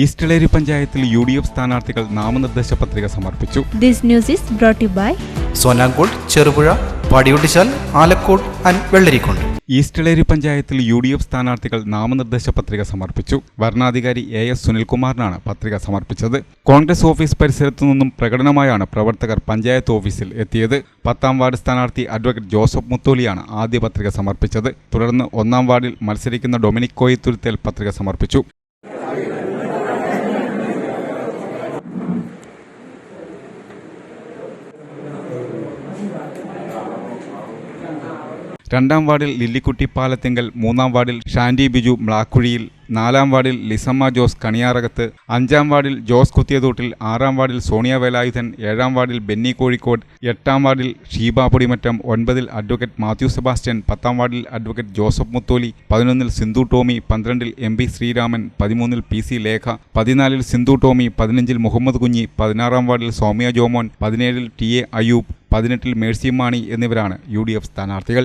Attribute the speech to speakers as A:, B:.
A: ഈസ്റ്റ്ലേരി പഞ്ചായത്തിൽ U D F സ്ഥാനാർത്ഥികൾ നാമനിർദ്ദേശ പത്രിക സമർപ്പിച്ചു.
B: This news is brought by you by
C: Sonankode Cherupuzha Padiyotchal Alakode and Vellarikundu.
A: East Eleri പഞ്ചായത്തിൽ യു ഡി എഫ് സ്ഥാനാർത്ഥികൾ നാമനിർദ്ദേശ പത്രിക സമർപ്പിച്ചു. വരണാധികാരി എ എസ് സുനിൽകുമാറിനാണ് പത്രിക സമർപ്പിച്ചത്. കോൺഗ്രസ് ഓഫീസ് പരിസരത്തു നിന്നും പ്രകടനമായാണ് പ്രവർത്തകർ പഞ്ചായത്ത് ഓഫീസിൽ എത്തിയത്. പത്താം വാർഡ് സ്ഥാനാർത്ഥി അഡ്വക്കേറ്റ് ജോസഫ് മുത്തോലിയാണ് ആദ്യ പത്രിക സമർപ്പിച്ചത്. തുടർന്ന് ഒന്നാം വാർഡിൽ മത്സരിക്കുന്ന ഡൊമിനിക് കോയിത്തുരുത്തേൽ പത്രിക സമർപ്പിച്ചു. രണ്ടാം വാർഡിൽ ലില്ലിക്കുട്ടി പാലത്തിങ്കൽ മൂന്നാം വാർഡിൽ ഷാൻഡി ബിജു മ്ലാക്കുഴിയിൽ നാലാം വാർഡിൽ ലിസമ്മ ജോസ് കണിയാറകത്ത് അഞ്ചാം വാർഡിൽ ജോസ് കുത്തിയതോട്ടിൽ ആറാം വാർഡിൽ സോണിയ വേലായുധൻ ഏഴാം വാർഡിൽ ബെന്നി കോഴിക്കോട് എട്ടാം വാർഡിൽ ഷീബ പൊടിമറ്റം ഒൻപതിൽ അഡ്വക്കേറ്റ് മാത്യു സെബാസ്റ്റ്യൻ പത്താം വാർഡിൽ അഡ്വക്കേറ്റ് ജോസഫ് മുത്തോലി പതിനൊന്നിൽ സിന്ധു ടോമി പന്ത്രണ്ടിൽ എം പി ശ്രീരാമൻ പതിമൂന്നിൽ പി സി ലേഖ പതിനാലിൽ സിന്ധു ടോമി പതിനഞ്ചിൽ മുഹമ്മദ് കുഞ്ഞി പതിനാറാം വാർഡിൽ സൗമ്യ ജോമോൻ പതിനേഴിൽ ടി എ അയൂബ് പതിനെട്ടിൽ മേഴ്സി മാണി എന്നിവരാണ് യു ഡി എഫ് സ്ഥാനാർത്ഥികൾ.